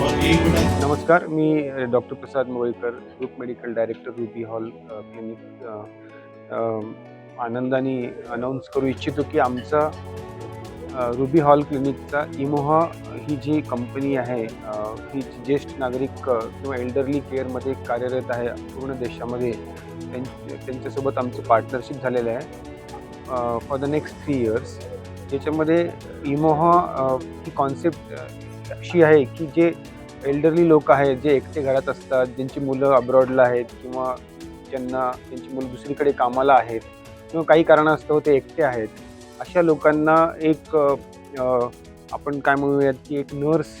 और नमस्कार मी doctor Prasad Molikar group medical director Ruby Hall Clinic आनंदाने अनाऊन्स करू इच्छितो की आमचा रुबी हॉल क्लिनिकचा इमोहा ही जी कंपनी आहे ही ज्येष्ठ नागरिक किंवा एल्डरली केअरमध्ये कार्यरत आहे पूर्ण देशामध्ये त्यां- त्यांच्यासोबत आमचं पार्टनरशिप झालेलं आहे. For the next three years ज्याच्यामध्ये इमोहा ही कॉन्सेप्ट अशी आहे की जे एल्डरली लोक आहेत जे एकटे घरात असतात ज्यांची मुलं अब्रॉडला आहेत किंवा ज्यांना त्यांची मुलं दुसरीकडे कामाला आहेत किंवा काही कारणास्तव ते एकटे आहेत अशा लोकांना एक आपण काय म्हणूयात की एक नर्स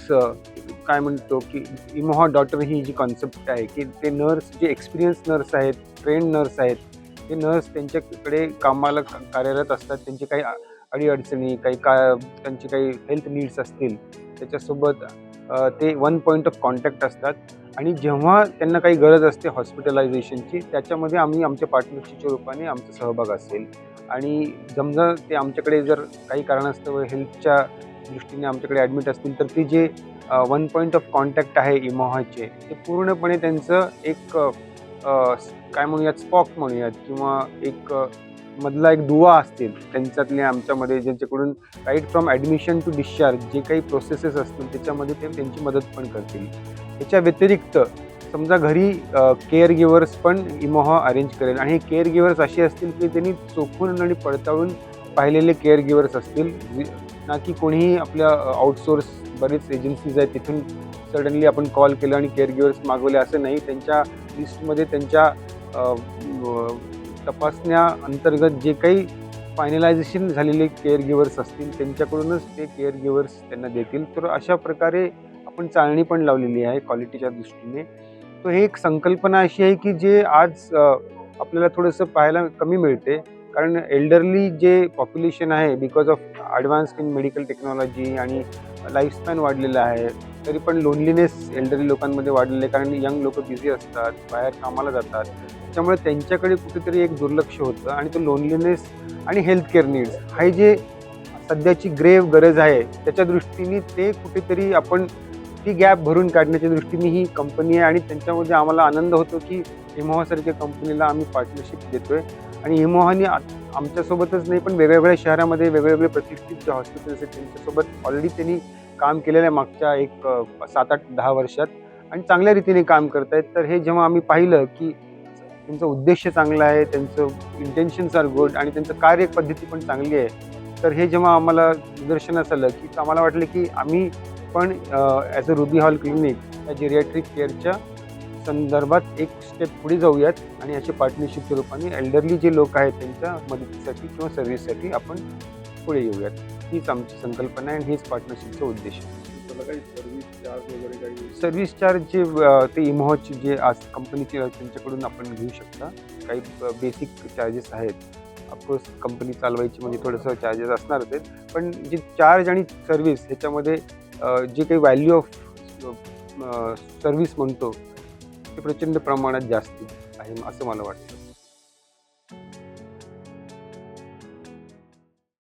काय म्हणतो की इमोहा डॉटर ही जी कॉन्सेप्ट आहे की ते नर्स जे एक्सपिरियन्स नर्स आहेत ट्रेन नर्स आहेत ते नर्स त्यांच्याकडे कामाला कार्यरत असतात. त्यांची काही अडीअडचणी काही का त्यांची काही हेल्थ नीड्स असतील त्याच्यासोबत ते वन पॉईंट ऑफ कॉन्टॅक्ट असतात. आणि जेव्हा त्यांना काही गरज असते हॉस्पिटलायझेशनची त्याच्यामध्ये आम्ही आमच्या पार्टनरशिपच्या रूपाने आमचा सहभाग असेल. आणि समजा ते आमच्याकडे जर काही कारणास्तव हेल्थच्या दृष्टीने आमच्याकडे ॲडमिट असतील तर ते जे वन पॉईंट ऑफ कॉन्टॅक्ट आहे इमोहाचे ते पूर्णपणे त्यांचं एक काय म्हणूयात स्पॉक म्हणूयात किंवा एक मधला एक दुवा असतील त्यांच्यातले आमच्यामध्ये ज्यांच्याकडून right from admission to discharge जे काही प्रोसेसेस असतील त्याच्यामध्ये ते त्यांची मदत पण करतील. याच्या व्यतिरिक्त समजा घरी केअर गिवर्स पण इमोहा अरेंज करेल आणि हे केअर गिवर्स असे असतील की त्यांनी चोखून आणि पडताळून पाहिलेले केअर गिवर्स असतील ना की कोणीही आपल्या आउटसोर्स बरेच एजन्सीज आहेत तिथून सडनली आपण कॉल केलं आणि केअर गिवर्स मागवले असं नाही. त्यांच्या लिस्टमध्ये त्यांच्या तपासण्या अंतर्गत जे काही फायनलायझेशन झालेले केअर गिवर्स असतील त्यांच्याकडूनच ते केअर गिवर्स त्यांना देतील. तर अशा प्रकारे आपण चाळणी पण लावलेली आहे क्वालिटीच्या दृष्टीने. तर हे एक संकल्पना अशी आहे की जे आज आपल्याला थोडंसं पाहायला कमी मिळते. कारण एल्डरली जे पॉप्युलेशन आहे because of advance in medical technology आणि लाईफस्पॅन वाढलेलं आहे. तरी पण लोनलीनेस एल्डरी लोकांमध्ये वाढलेलं आहे. कारण यंग लोक बिझी असतात बाहेर कामाला जातात. त्यामुळे त्यांच्याकडे कुठेतरी एक दुर्लक्ष होतं आणि तो लोनलीनेस आणि हेल्थ केअर नीड्स हे जे सध्याची ग्रेव गरज आहे त्याच्या दृष्टीने ते कुठेतरी आपण ती गॅप भरून काढण्याच्या दृष्टीने ही कंपनी आहे. आणि त्यांच्यामध्ये आम्हाला आनंद होतो की एमोहासारख्या कंपनीला आम्ही पार्टनरशिप देतोय. आणि हिमोहानी आमच्यासोबतच नाही पण वेगवेगळ्या शहरामध्ये वेगवेगळे प्रतिष्ठित जे हॉस्पिटल्स आहेत त्यांच्यासोबत ऑलरेडी त्यांनी काम केलेलं आहे मागच्या एक सात आठ दहा वर्षात. आणि चांगल्या रीतीने काम करत आहेत. तर हे जेव्हा आम्ही पाहिलं की त्यांचा उद्देश चांगला आहे त्यांचं इंटेन्शन्स आर गुड आणि त्यांचं कार्यपद्धती पण चांगली आहे तर हे जेव्हा आम्हाला निदर्शनास आलं की आम्हाला वाटलं की आम्ही पण as a Ruby Hall clinic या जिरियाट्रिक केअरच्या संदर्भात एक स्टेप पुढे जाऊयात आणि याच्या पार्टनरशिपच्या रूपाने एल्डरली जे लोक आहेत त्यांच्या मदतीसाठी किंवा सर्व्हिससाठी आपण पुढे येऊयात. हीच आमची संकल्पना आहे आणि हीच पार्टनरशिपचा उद्देश आहे. सर्व्हिस चार्ज वगैरे काही सर्व्हिस चार्ज जे ते इमोहचे जे आज कंपनीचे त्यांच्याकडून आपण घेऊ शकता. काही बेसिक चार्जेस आहेत. ऑफकोर्स कंपनी चालवायची म्हणजे थोडंसं चार्जेस असणारच आहेत पण जे चार्ज आणि सर्व्हिस ह्याच्यामध्ये जे काही व्हॅल्यू ऑफ सर्व्हिस म्हणतो ते प्रचंड प्रमाणात जास्ती आहे असं मला वाटतं.